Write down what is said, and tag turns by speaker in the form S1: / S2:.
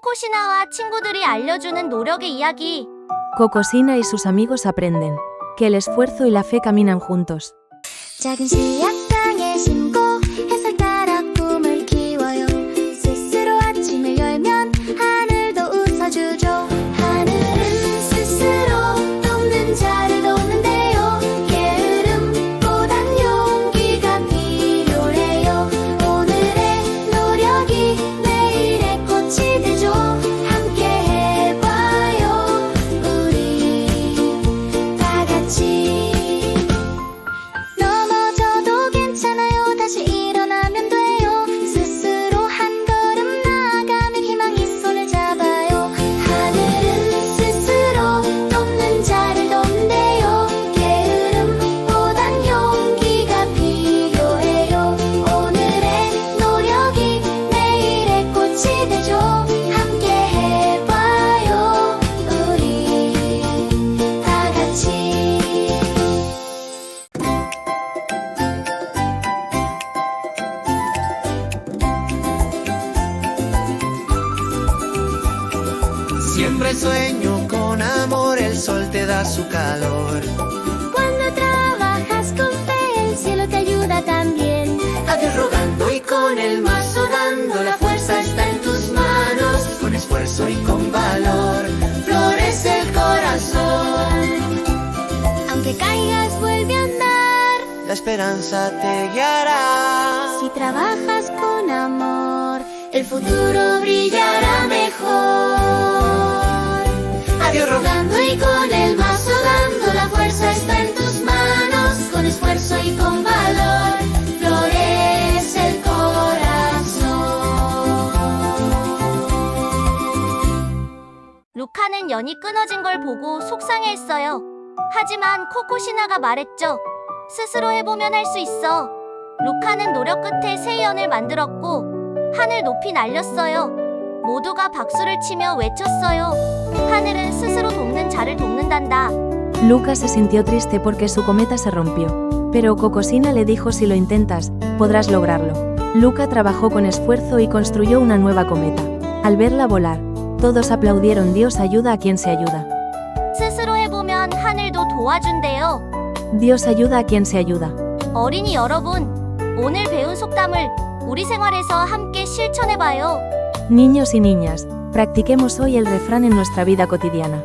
S1: 코코시나와 친구들이 알려주는 노력의 이야기.
S2: Cocosina y sus amigos aprenden que el esfuerzo y la fe caminan juntos.
S3: 작은 씨앗
S4: Siempre sueño con amor, el sol te da su calor.
S3: Cuando trabajas con fe, el cielo te ayuda también.
S4: A Dios rogando y con el mazo dando, la fuerza está en tus manos. Con esfuerzo y con valor, florece el corazón.
S3: Aunque caigas, vuelve a andar.
S4: La esperanza te guiará.
S3: Si trabajas con amor, el futuro brillará mejor.
S1: 루카는 연이 끊어진 걸 보고 속상해했어요. 하지만 코코시나가 말했죠. 스스로 해보면 할 수 있어. 루카는 노력 끝에 새 연을 만들었고 하늘 높이 날렸어요. 모두가 박수를 치며 외쳤어요. 하늘은 스스로 돕는 자를 돕는단다.
S2: Lucas se sintió triste porque su cometa se rompió. Pero Cocosina le dijo si lo intentas, podrás lograrlo. Luca trabajó con esfuerzo y construyó una nueva cometa. Al verla volar, todos aplaudieron Dios ayuda a quien se ayuda.
S1: 스스로 해보면 하늘도 도와준대요.
S2: Dios ayuda a quien se ayuda.
S1: 어린이 여러분, 오늘 배운 속담을 우리 생활에서 함께 실천해봐요.
S2: Niños y niñas, practiquemos hoy el refrán en nuestra vida cotidiana.